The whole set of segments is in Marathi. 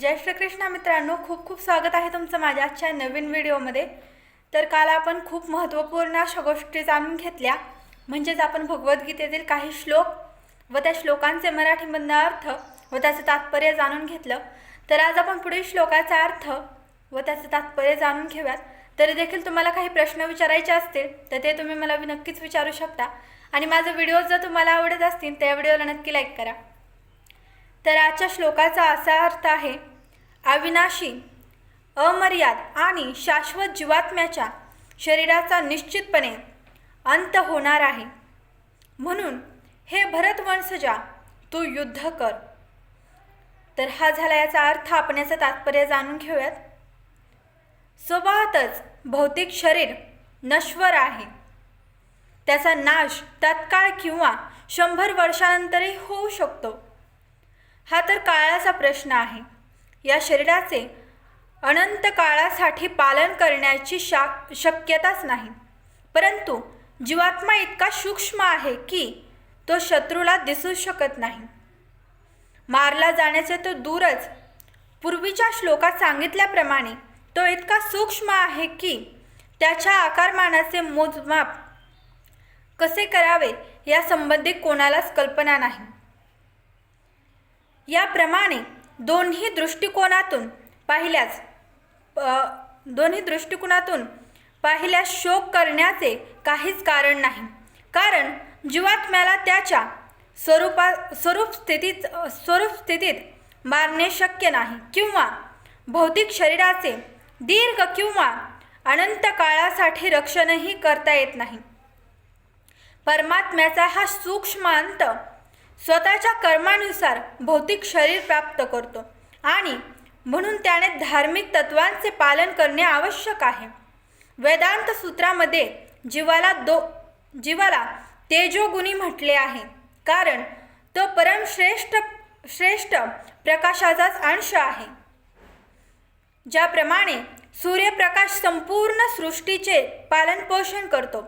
जय श्रीकृष्ण मित्रांनो खूप खूप स्वागत आहे तुमचं माझ्या आजच्या नवीन व्हिडिओमध्ये. तर काल आपण खूप महत्त्वपूर्ण अशा गोष्टी जाणून घेतल्या म्हणजेच आपण भगवद्गीतेतील काही श्लोक व त्या श्लोकांचे मराठीमधनं अर्थ व त्याचं तात्पर्य जाणून घेतलं. तर आज आपण पुढील श्लोकाचा अर्थ व त्याचं तात्पर्य जाणून घेऊयात. तरी देखील तुम्हाला काही प्रश्न विचारायचे असतील तर ते तुम्ही मला नक्कीच विचारू शकता. आणि माझं व्हिडिओ जर तुम्हाला आवडत असतील तर या व्हिडिओला नक्की लाईक करा. तर आजच्या श्लोकाचा असा अर्थ आहे अविनाशी अमर्याद आणि शाश्वत जीवात्म्याच्या शरीराचा निश्चितपणे अंत होणार आहे. म्हणून हे भरतवंशजा तू युद्ध कर. तर हा झाला याचा अर्थ आपण याचं तात्पर्य जाणून घेऊयात. स्वभावातच भौतिक शरीर नश्वर आहे. त्याचा नाश तत्काळ किंवा शंभर वर्षानंतरही होऊ शकतो. हा तर काळाचा प्रश्न आहे. या शरीराचे अनंत काळासाठी पालन करण्याची शा शक्यताच नाही. परंतु जीवात्मा इतका सूक्ष्म आहे की तो शत्रूला दिसू शकत नाही. मारला जाण्याचे तो दूरच. पूर्वीच्या श्लोकात सांगितल्याप्रमाणे तो इतका सूक्ष्म आहे की त्याच्या आकारमानाचे मोजमाप कसे करावे या संबंधी कोणालाच कल्पना नाही. याप्रमाणे दोन्ही दृष्टिकोनातून पाहिल्यास दोन्ही दृष्टिकोनातून पाहिल्यास शोक करण्याचे काहीच कारण नाही. कारण जीवात्म्याला त्याच्या स्वरूपा स्वरूप स्थितीत स्वरूप स्थितीत मारणे शक्य नाही किंवा भौतिक शरीराचे दीर्घ किंवा अनंत काळासाठी रक्षणही करता येत नाही. परमात्म्याचा हा सूक्ष्मांत स्वतःच्या कर्मानुसार भौतिक शरीर प्राप्त करतो. आणि म्हणून त्याने धार्मिक तत्वांचे पालन करणे आवश्यक आहे. वेदांत सूत्रामध्ये जीवाला दो जीवाला तेजोगुणी म्हटले आहे. कारण तो परमश्रेष्ठ श्रेष्ठ प्रकाशाचाच अंश आहे. ज्याप्रमाणे सूर्यप्रकाश संपूर्ण सृष्टीचे पालनपोषण करतो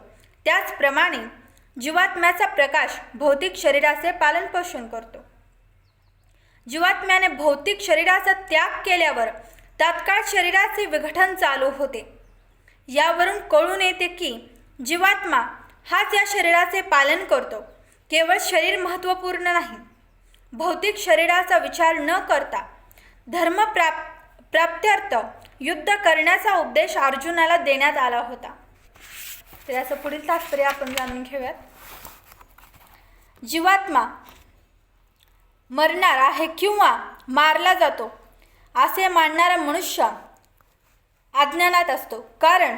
त्याचप्रमाणे जीवात्म्याचा प्रकाश भौतिक शरीराचे पालनपोषण करतो. जीवात्म्याने भौतिक शरीराचा त्याग केल्यावर तात्काळ शरीराचे विघटन चालू होते. यावरून कळून येते की जीवात्मा हाच या शरीराचे पालन करतो. केवळ शरीर महत्त्वपूर्ण नाही. भौतिक शरीराचा विचार न करता धर्म प्राप प्राप्त्यर्थ युद्ध करण्याचा उपदेश अर्जुनाला देण्यात आला होता. तर याचं पुढील तात्पर्य आपण जाणून घेऊयात. जीवात्मा मरणार आहे किंवा मारला जातो असे मानणारा मनुष्य अज्ञानात असतो. कारण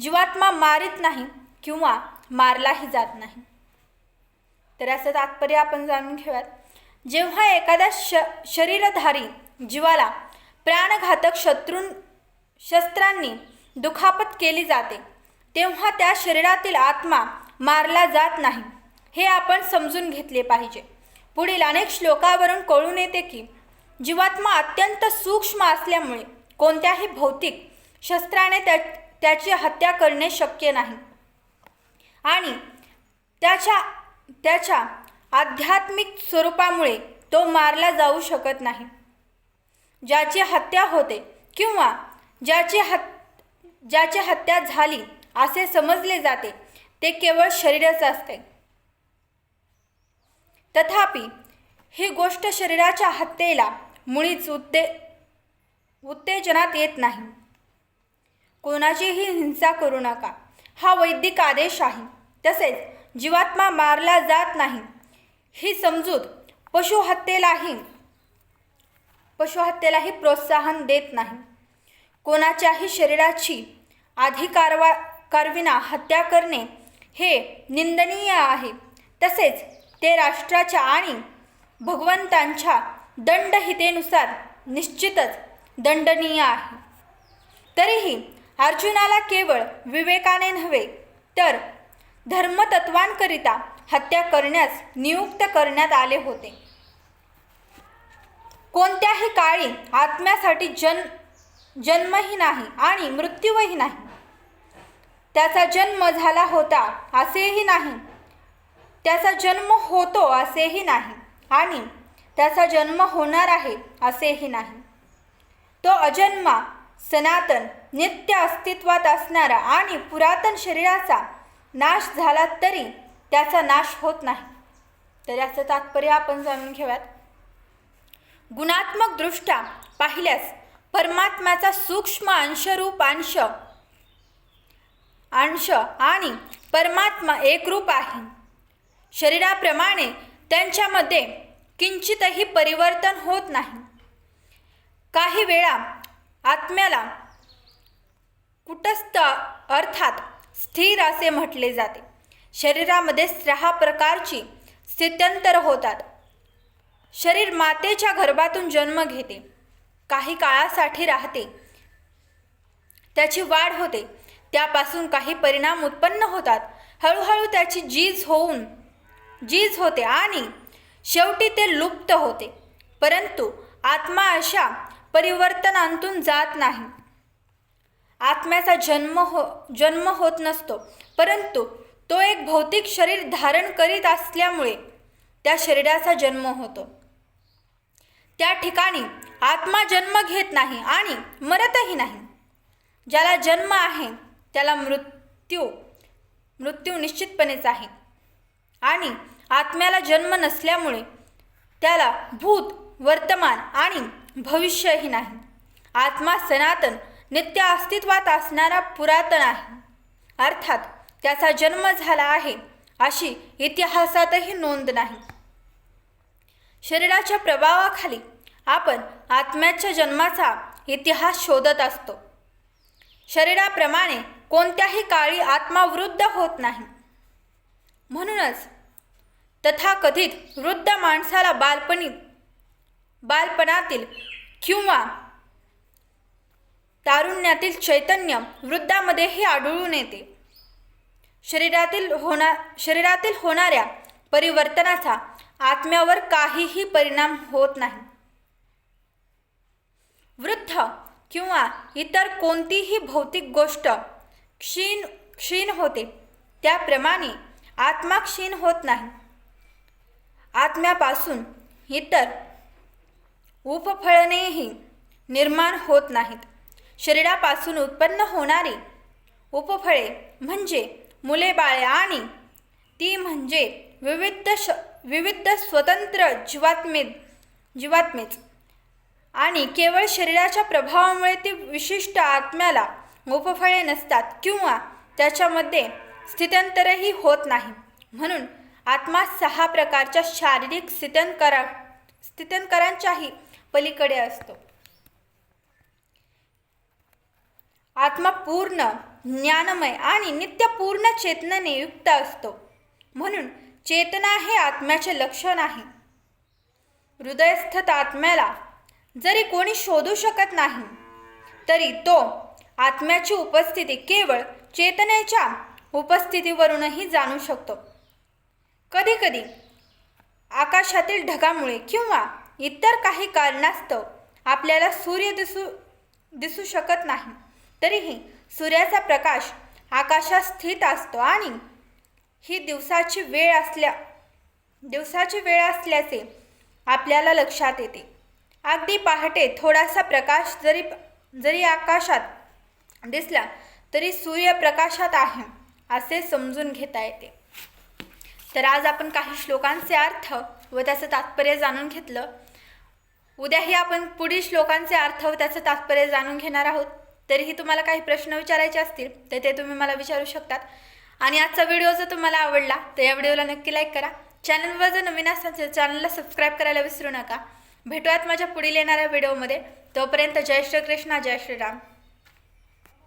जीवात्मा मारित नाही किंवा मारलाही जात नाही. तर याचं तात्पर्य आपण जाणून घेऊयात. जेव्हा एखाद्या श शरीरधारी जीवाला प्राणघातक शत्रूं शस्त्रांनी दुखापत केली जाते तेव्हा त्या शरीरातील आत्मा मारला जात नाही. हे आपण समजून घेतले पाहिजे. पुढील अनेक श्लोकावरून कळून येते की जीवात्मा अत्यंत सूक्ष्म असल्यामुळे कोणत्याही भौतिक शस्त्राने त्या त्याची हत्या करणे शक्य नाही. आणि त्याच्या त्याच्या आध्यात्मिक स्वरूपामुळे तो मारला जाऊ शकत नाही. ज्याची हत्या होते किंवा ज्याची हत ज्याची हत्या झाली असे समजले जाते. ते केवळ शरीरच असते. तथापि ही गोष्ट शरीराच्या हत्येला मुळीच उत्ते उत्तेजनात येत नाही. कोणाचीही हिंसा करू नका. हा वैदिक आदेश आहे. तसेच जीवात्मा मारला जात नाही. ही समजूत पशुहत्येलाही पशुहत्येलाही प्रोत्साहन देत नाही. कोणाच्याही शरीराची अधिकारवा कारविना हत्या करणे हे निंदनीय आहे. तसेच ते राष्ट्राच्या आणि भगवंतांच्या दंडहितेनुसार निश्चितच दंडनीय आहे. तरीही अर्जुनाला केवळ विवेकाने नव्हे तर धर्मतत्वांकरिता हत्या करण्यास नियुक्त करण्यात आले होते. कोणत्याही काळी आत्म्यासाठी जन जन्मही नाही आणि मृत्यूही नाही. त्याचा जन्म झाला होता असेही नाही. त्याचा जन्म होतो असेही नाही आणि त्याचा जन्म होणार आहे असेही नाही. तो अजन्मा सनातन नित्य अस्तित्वात असणारा आणि पुरातन शरीराचा नाश झाला तरी त्याचा नाश होत नाही. तर याचं तात्पर्य आपण जाणून घेऊयात. गुणात्मकदृष्ट्या पाहिल्यास परमात्म्याचा सूक्ष्म अंशरूप अंश अंश आणि परमात्मा एकरूप आहे. शरीराप्रमाणे त्यांच्यामध्ये किंचितही परिवर्तन होत नाही. काही वेळा आत्म्याला कुटस्थ अर्थात स्थिर असे म्हटले जाते. शरीरामध्ये सहा प्रकारची स्थित्यंतर होतात. शरीर मातेच्या गर्भातून जन्म घेते. काही काळासाठी राहते. त्याची वाढ होते. त्यापासून काही परिणाम उत्पन्न होतात. हळूहळू त्याची जीज होऊन जीज होते आणि शेवटी ते लुप्त होते. परंतु आत्मा अशा परिवर्तनांतून जात नाही. आत्म्याचा जन्म हो जन्म होत नसतो. परंतु तो एक भौतिक शरीर धारण करीत असल्यामुळे त्या शरीराचा जन्म होतो. त्या ठिकाणी आत्मा जन्म घेत नाही आणि मरतही नाही. ज्याला जन्म आहे त्याला मृत्यू मृत्यू निश्चितपणेच आहे. आणि आत्म्याला जन्म नसल्यामुळे त्याला भूत वर्तमान आणि भविष्यही नाही. आत्मा सनातन नित्य अस्तित्वात असणारा पुरातन आहे. अर्थात त्याचा जन्म झाला आहे अशी इतिहासातही नोंद नाही. शरीराच्या प्रभावाखाली आपण आत्म्याच्या जन्माचा इतिहास शोधत असतो. शरीराप्रमाणे कोणत्याही काळी आत्मा वृद्ध होत नाही. म्हणूनच तथाकथित वृद्ध माणसाला बालपणी बालपणातील किंवा तारुण्यातील चैतन्य वृद्धामध्येही आढळून येते. शरीरातील होणा शरीरातील होणाऱ्या परिवर्तनाचा आत्म्यावर काहीही परिणाम होत नाही. वृद्ध किंवा इतर कोणतीही भौतिक गोष्ट क्षीण क्षीण होते. त्याप्रमाणे आत्मा क्षीण होत नाही. आत्म्यापासून इतर उपफळणेही निर्माण होत नाहीत. शरीरापासून उत्पन्न होणारी उपफळे म्हणजे मुले बाळे आणि ती म्हणजे विविध श विविध स्वतंत्र जीवात्मे जीवात्मेच. आणि केवळ शरीराच्या प्रभावामुळे ती विशिष्ट आत्म्याला मोपफळे नसतात किंवा त्याच्यामध्ये स्थित्यंतरही होत नाही. म्हणून आत्मा सहा प्रकारच्या शारीरिक स्थित्यंकरा स्थित्यंकरांच्याही पलीकडे असतो. आत्मा पूर्ण ज्ञानमय आणि नित्यपूर्ण चेतनाने युक्त असतो. म्हणून चेतना हे आत्म्याचे लक्षण आहे. हृदयस्थत आत्म्याला जरी कोणी शोधू शकत नाही तरी तो आत्म्याची उपस्थिती केवळ चेतनेच्या उपस्थितीवरूनही जाणू शकतो. कधीकधी आकाशातील ढगामुळे किंवा इतर काही कारणास्तव आपल्याला सूर्य दिसू दिसू शकत नाही. तरीही सूर्याचा प्रकाश आकाशात स्थित असतो आणि ही दिवसाची वेळ असल्या दिवसाची वेळ असल्याचे आपल्याला लक्षात येते. अगदी पहाटे थोडासा प्रकाश जरी जरी आकाशात दिसला तरी सूर्यप्रकाशात आहे असे समजून घेता येते. तर आज आपण काही श्लोकांचे अर्थ व त्याचं तात्पर्य जाणून घेतलं. उद्याही आपण पुढील श्लोकांचे अर्थ व त्याचं तात्पर्य जाणून घेणार आहोत. तरीही तुम्हाला काही प्रश्न विचारायचे असतील तर ते तुम्ही मला विचारू शकतात. आणि आजचा व्हिडिओ जर तुम्हाला आवडला तर या व्हिडिओला नक्की लाईक करा. चॅनलवर जर नवीन असाल तर चॅनलला सबस्क्राईब करायला विसरू नका. भेटूयात माझ्या पुढील येणाऱ्या व्हिडिओमध्ये. तोपर्यंत जय श्रीकृष्ण जय श्रीराम.